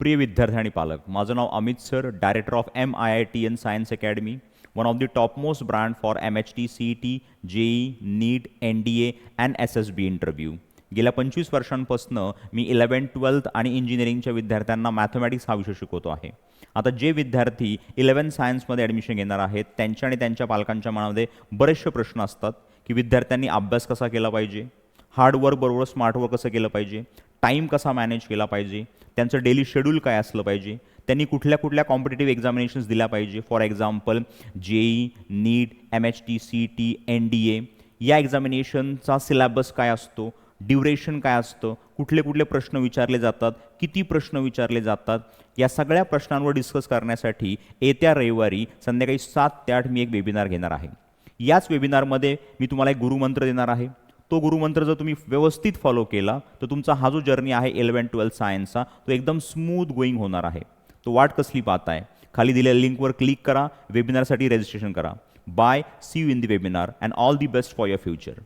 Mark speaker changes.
Speaker 1: प्रिय विद्यार्थी आणि पालक माझं नाव Amit sir director of M I I T N science academy one of the top most brand for M H T C E T JEE NEET N D A and S S B interview गेल्या पंचवीस वर्षांपासून मी eleven twelfth आणि इंजिनिअरिंगच्या विद्यार्थ्यांना mathematics हा विषय शिकवतो आहे. आता जे विद्यार्थी इलेवन सायन्समध्ये ॲडमिशन घेणार आहेत त्यांच्या आणि त्यांच्या पालकांच्या मनामध्ये बरेचसे प्रश्न असतात की विद्यार्थ्यांनी अभ्यास कसा केला पाहिजे? हार्डवर्क बरोबर स्मार्टवर्क कसं केलं पाहिजे? टाईम कसा मॅनेज केला पाहिजे? त्यांचं डेली शेड्यूल काय असलं पाहिजे? त्यांनी कुठल्या कुठल्या कॉम्पिटेटिव्ह एक्झामिनेशन्स दिल्या पाहिजे? For example JEE NEET M H T C T N D A. या एक्झामिनेशनचा सिलॅबस काय असतो? ड्युरेशन काय असतं? कुठले कुठले प्रश्न विचारले जातात? किती प्रश्न विचारले जातात? या सगळ्या प्रश्नांवर डिस्कस करण्यासाठी येत्या रविवारी संध्याकाळी सात ते आठ मी एक वेबिनार घेणार आहे. याच वेबिनारमध्ये मी तुम्हाला एक गुरुमंत्र देणार आहे. तो गुरुमंत्र जर तुम्ही व्यवस्थित फॉलो केला तर तुमचा हा जो जर्नी आहे इलेवन ट्वेल्थ सायन्सचा तो एकदम स्मूथ गोईंग होणार आहे. तो वाट कसली पाहताय? खाली दिलेल्या लिंकवर क्लिक करा वेबिनारसाठी रजिस्ट्रेशन करा. Bye see you in the webinar and all the best for your future